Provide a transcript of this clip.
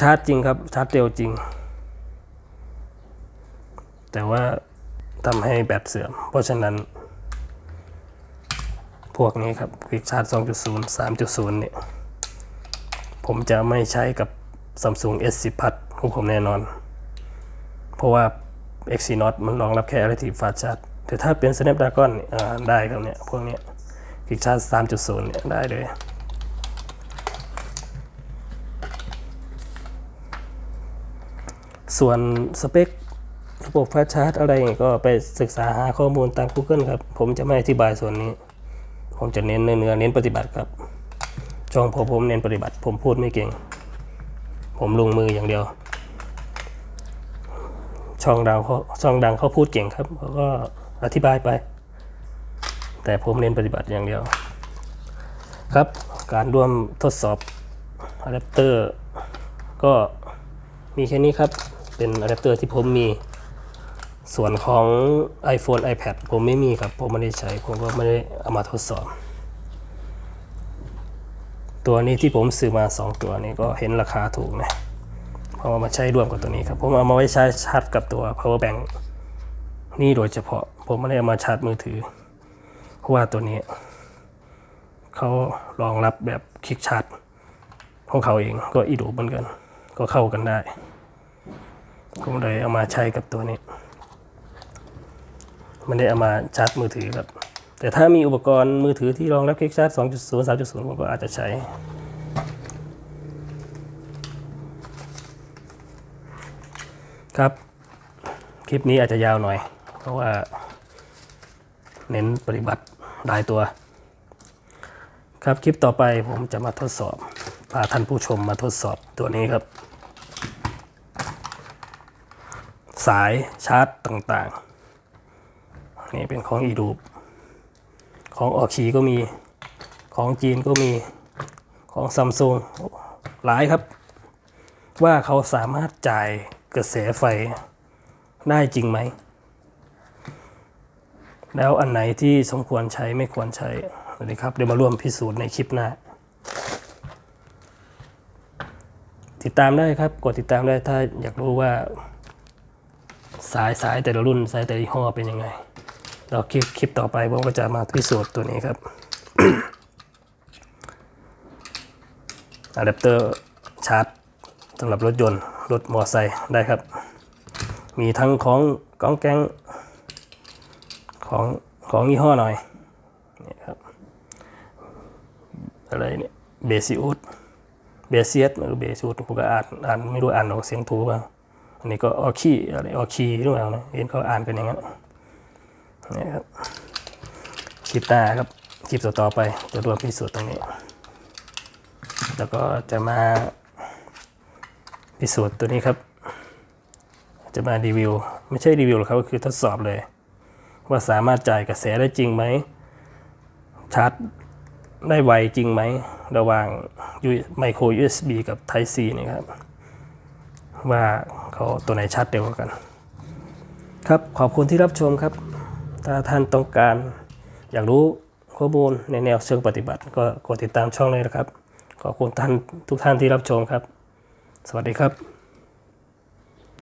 ชาร์จจริงครับ ชาร์จเร็วจริง แต่ว่าทำให้แบตเสื่อม เพราะฉะนั้น พวกนี้ครับ Quick Charge 2.0 3.0 เนี่ย ผมจะไม่ใช้กับ Samsung S10 Plus ของผมแน่นอน เพราะว่า Exynos มันรองรับแค่ Active Fast Charge แต่ถ้าเป็น Snapdragon เนี่ยอ่าได้ครับเนี่ย พวกนี้ย Quick Charge 3.0 เนี่ย ได้เลย ส่วนสเปคระบบฟาชาร์จอะไรก็ไปศึกษาหาข้อมูลตาม Google ครับ ผมจะไม่อธิบายส่วนนี้ ผมจะเน้นเนื้อเนื้อเน้นปฏิบัติครับช่องผมผมเน้นปฏิบัติ ผมพูดไม่เก่ง ผมลงมืออย่างเดียว ช่องดังเขาช่องดังเขาพูดเก่งครับเขาก็อธิบายไป แต่ผมเน้นปฏิบัติอย่างเดียว ครับ การร่วมทดสอบอะแดปเตอร์ก็มีแค่นี้ครับ เป็นอะแดปเตอร์ที่ผมมี ส่วนของ iPhone iPad ผมไม่มีครับ ผมไม่ได้ใช้ ผมก็ไม่ได้เอามาทดสอบ ตัวนี้ที่ผมซื้อมา 2 ตัวนี้ก็เห็นราคาถูกนะพราะว่ามาใช้ร่วมกับตัวนี้ครับ ผมเอามาไว้ใช้ชาร์จกับตัว power bank นี่โดยเฉพาะ ผมไม่ได้เอามาชาร์จมือถือ เพราะว่าตัวนี้ เขารองรับแบบคลิกชาร์จของเขาเองก็อีดูเหมือนกัน ก็เข้ากันได้ ผมเลยเอามาใช้กับตัวนี้ไม่ได้เอามาชาร์จมือถือครับ แต่ถ้ามีอุปกรณ์มือถือที่รองรับคลิกชาร์จ 2.0 3.0 ผมก็อาจจะใช้ ครับ คลิปนี้อาจจะยาวหน่อย เพราะว่า เน้นปฏิบัติหลายตัว ครับคลิปต่อไปผมจะมาทดสอบพาท่านผู้ชมมาทดสอบตัวนี้ครับ สายชาร์จต่างๆ นี่เป็นของอีดูของออคีก็มี ของจีนก็มี ของซัมซุงหลายครับ ว่าเขาสามารถจ่ายกระแสไฟได้จริงไหม แล้วอันไหนที่สมควรใช้ไม่ควรใช้นะครับ เดี๋ยวมาร่วมพิสูจน์ในคลิปหน้า ติดตามได้ครับ กดติดตามได้ถ้าอยากรู้ว่า สายสายแต่ละรุ่นสายแต่ละยี่ห้อเป็นยังไงแล้วคลิปคลิปต่อไปผมก็จะมาพิสูจน์ตัวนี้ครับอะแดปเตอร์ชาร์จสำหรับรถยนต์ รถมอเตอร์ไซค์ได้ครับ มีทั้งของกองแกงของของยี่ห้อหน่อยนี่ครับอะไรเนี่ยเบซิอุดเบเซียสหรือเบซิอุดผมก็อ่านอ่านไม่รู้อ่านออกเสียงถูกเปล่า อันนี้ก็ออคีอะไรออคีหรือเปล่านะเห็นเขาอ่านกันอย่างนั้นนี่ครับคลิปหน้าครับคลิปต่อไปจะรวมพิสูจน์ตรงนี้ แล้วก็จะมาพิสูจน์ตัวนี้ครับ จะมารีวิว ไม่ใช่รีวิวหรอกครับก็คือทดสอบเลย ว่าสามารถจ่ายกระแสได้จริงไหมชาร์จได้ไวจริงไหม ระหว่างไมโคร USB กับ Type C นี่ครับ ว่าเขาตัวไหนชัดเดียวกัน ครับขอบคุณที่รับชมครับ ถ้าท่านต้องการอยากรู้ข้อมูลในแนวเชิงปฏิบัติ ก็กดติดตามช่องเลยนะครับ ขอบคุณท่านทุกท่านที่รับชมครับ สวัสดีครับ